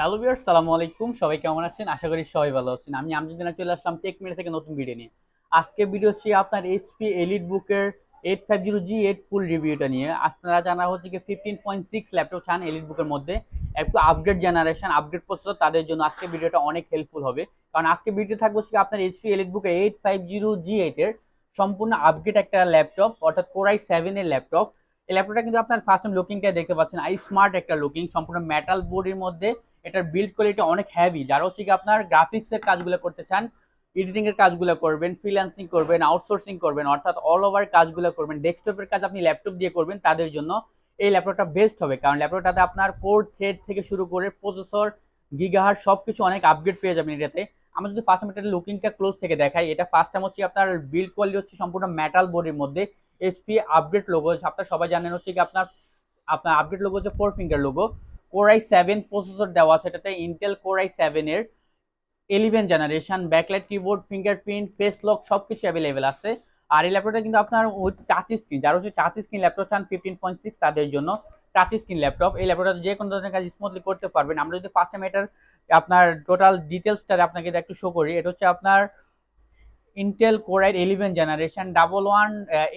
Hello viewers সালামু আলাইকুম। সবাই কেমন আছেন? আশা করি সবাই ভালো আছেন। আমি আমজুদ্দিনা, চলে আসলাম টেক মিনিট থেকে নতুন ভিডিও নিয়ে। আজকে ভিডিও হচ্ছে আপনার এইচপি এলিট বুকের eight five zero G eight full রিভিউটা নিয়ে। আপনারা জানা হচ্ছে কি ফিফটিন পয়েন্ট সিক্স ল্যাপটপ চান এলিট বুকের মধ্যে। একটু আপগ্রেড জেনারেশন আপগ্রেড প্রসেসর তাদের জন্য আজকে ভিডিওটা অনেক হেল্পফুল হবে। কারণ আজকে ভিডিও থাকবে হচ্ছে আপনার এইচপি এলিট বুকের এইট ফাইভ জিরো জি এইটের সম্পূর্ণ আপগ্রেড একটা ল্যাপটপ অর্থাৎ কোরাই সেভেনের ল্যাপটপ এই ল্যাপটপটা কিন্তু আপনার ফার্স্ট টাইম লুকিংটা দেখতে পাচ্ছেন। আই স্মার্ট একটা লুকিং সম্পূর্ণ মেটাল বোর্ডের মধ্যে। এটার বিল্ড কোয়ালিটি অনেক হেভি যারা হচ্ছে কি আপনার গ্রাফিক্সের কাজগুলো করতে চান এডিটিং এর কাজগুলো করবেন ফ্রিল্যান্সিং করবেন আউটসোর্সিং করবেন, অর্থাৎ অল ওভার কাজগুলো করবেন ডেস্কটপের কাজ আপনি ল্যাপটপ দিয়ে করবেন, তাদের জন্য এই ল্যাপটপটা বেস্ট হবে, কারণ ল্যাপটপটাতে আপনার কোর থ্রেড থেকে শুরু করে প্রসেসর গিগাহার সব কিছু অনেক আপগ্রেড পেয়ে যাবেন এটাতে। আমরা যদি ফার্স্ট টাইম এটা লুকিংটা ক্লোজ থেকে দেখাই, এটা ফার্স্ট টাইম হচ্ছে আপনার বিল্ড কোয়ালিটি হচ্ছে সম্পূর্ণ মেটাল বোর্ডের মধ্যে এইচপি আপডেট লোগো আপনার সবাই জানেন হচ্ছে কি আপনার আপনার আপডেট লোগো হচ্ছে four finger logo core i seven processor দেওয়া আছে, এটাতে ইন্টেল কোরাই সেভেনের eleven generation backlight keyboard fingerprint face lock সব কিছু অ্যাভেলেবেল আছে। আর এই ল্যাপটপটা কিন্তু আপনার ওই টাচ স্ক্রিন যারা হচ্ছে টাচ স্ক্রিন ল্যাপটপ চান ফিফটিন পয়েন্ট সিক্স তাদের জন্য টাচ স্ক্রিন ল্যাপটপ এই ল্যাপটপটা যে কোনো ধরনের কাজ স্মুথলি করতে পারবেন। আমরা যদি ফার্স্ট টাইম এটার আপনার টোটাল ডিটেলসটা আপনাকে একটু শো করি, এটা হচ্ছে আপনার Intel কোরাইট eleven generation double one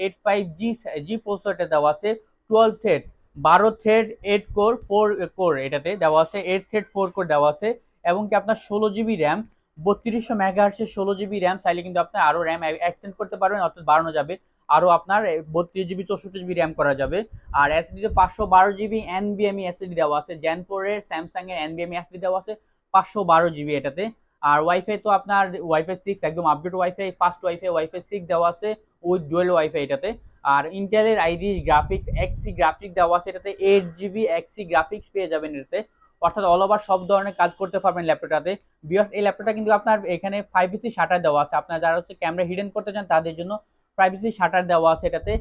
eight five G G প্রসেসরটা দেওয়া আছে টুয়েলভ থ্রেড বারো thread eight core four core এটাতে দেওয়া আছে। এইট থ্রেড ফোর কোর দেওয়া আছে। এবং কি আপনার ষোলো জিবি র্যাম বত্রিশশো মেগাহার্সের ষোলো জিবি র্যাম চাইলে কিন্তু আপনার আরও র্যাম এক্সটেন্ড করতে পারবেন, অর্থাৎ বাড়ানো যাবে। আরও আপনার বত্রিশ জিবি চৌষট্টি জিবি র্যাম করা যাবে। আর এসডিতে পাঁচশো বারো জিবি এন এনবিএমই এসডি দেওয়া আছে। জ্যানপোরের স্যামসাং এর এনবিএমই এসডি দেওয়া আছে, পাঁচশো বারো জিবি এটাতে। আর ওয়াইফাই তো আপনার ওয়াইফাই সিক্স একদম update wifi fast wifi wifi six দেওয়া আছে উইথ ডুয়েল ওয়াইফাই এটাতে। আর ইন্টেলের আইডি গ্রাফিক্স এক্সি গ্রাফিক্স দেওয়া আছে, এটাতে এইট জিবি এক্সি গ্রাফিক্স পেয়ে যাবেন এটাতে। অর্থাৎ অল ওভার সব ধরনের কাজ করতে পারবেন ল্যাপটপটাতে। বিকজ এই ল্যাপটপটা কিন্তু আপনার এখানে ফাইভ সি শাটার দেওয়া আছে। আপনার যারা হচ্ছে ক্যামেরা হিডেন করতে চান, তাদের জন্য ফাইভ প্রাইভেসি শাটার দেওয়া আছে এটাতে।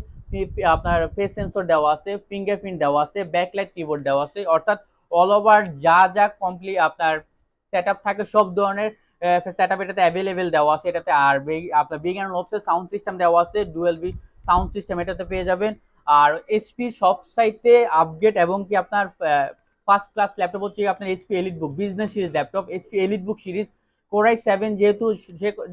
আপনার ফেস সেন্সর দেওয়া আছে ফিঙ্গারপ্রিন্ট দেওয়া আছে ব্যাকলাইট কিবোর্ড দেওয়া আছে। অর্থাৎ অল ওভার যা যা কমপ্লিট আপনার সেট থাকে, সব ধরনের সেট আপ এটাতে অ্যাভেলেবেল দেওয়া আছে এটাতে। আর আপনার বিগ অ্যান্ড সাউন্ড সিস্টেম দেওয়া আছে ডুয়েল বি সাউন্ড সিস্টেম এটাতে পেয়ে যাবেন। আর এসপি সব সাইটে আপগ্রেড এবং কি আপনার ফার্স্ট ক্লাস ল্যাপটপ হচ্ছে আপনার SP elite book business series laptop SP elite book series core i seven যেহেতু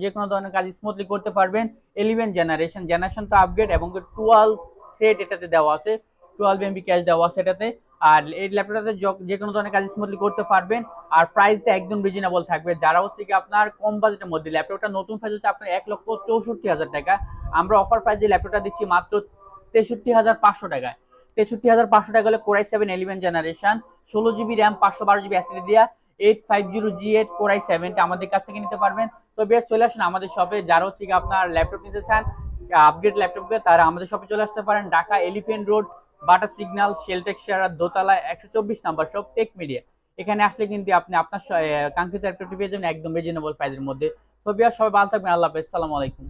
যে কোনো ধরনের কাজ স্মুথলি করতে পারবেন। ইলেভেন জেনারেশন জেনারেশন তো আপগ্রেড এবং টুয়েলভ থ্রেড এটাতে দেওয়া আছে টুয়েলভ এমবি ক্যাশ দেওয়া আছে এটাতে। আর এই ল্যাপটপটাতে যে কোনো ধরনের কাজ স্মুথলি করতে পারবেন। আর প্রাইসটা একদম রিজনেবল থাকবে। যারা হচ্ছে কি আপনার কম বাজেটের মধ্যে ল্যাপটপটা নতুন প্রাইস হচ্ছে আপনার এক লক্ষ চৌষট্টি হাজার টাকা। আমরা অফার প্রাইস ল্যাপটপটা দিচ্ছি মাত্র তেষট্টি হাজার পাঁচশো টাকায়। তেষট্টি হাজার পাঁচশো টাকা হলে core i seven eleven generation ষোলো জিবি র্যাম পাঁচশো বারো জিবি অ্যাসিডি দিয়া eight five zero G eight core i সেভেনটা আমাদের কাছ থেকে নিতে পারবেন। তো বেশ, চলে আসুন আমাদের শপে যারা হচ্ছে কি আপনার ল্যাপটপ নিতে চান আপডেট ল্যাপটপকে তারা আমাদের শপে চলে আসতে পারেন। ঢাকা এলিফেন্ট রোড বাটার সিগন্যাল শেলটেক শেয়ার দোতলা একশো চব্বিশ নাম্বার সব টেক মিডিয়া এখানে আসলে কিন্তু আপনি আপনার কাঙ্ক্ষিত একটা পেয়ে যাবেন একদম রিজনেবল প্রাইজের মধ্যে। তো বিয়ার সবাই ভালো থাকবেন, আল্লাহ হাফেজ, সালামু আলাইকুম।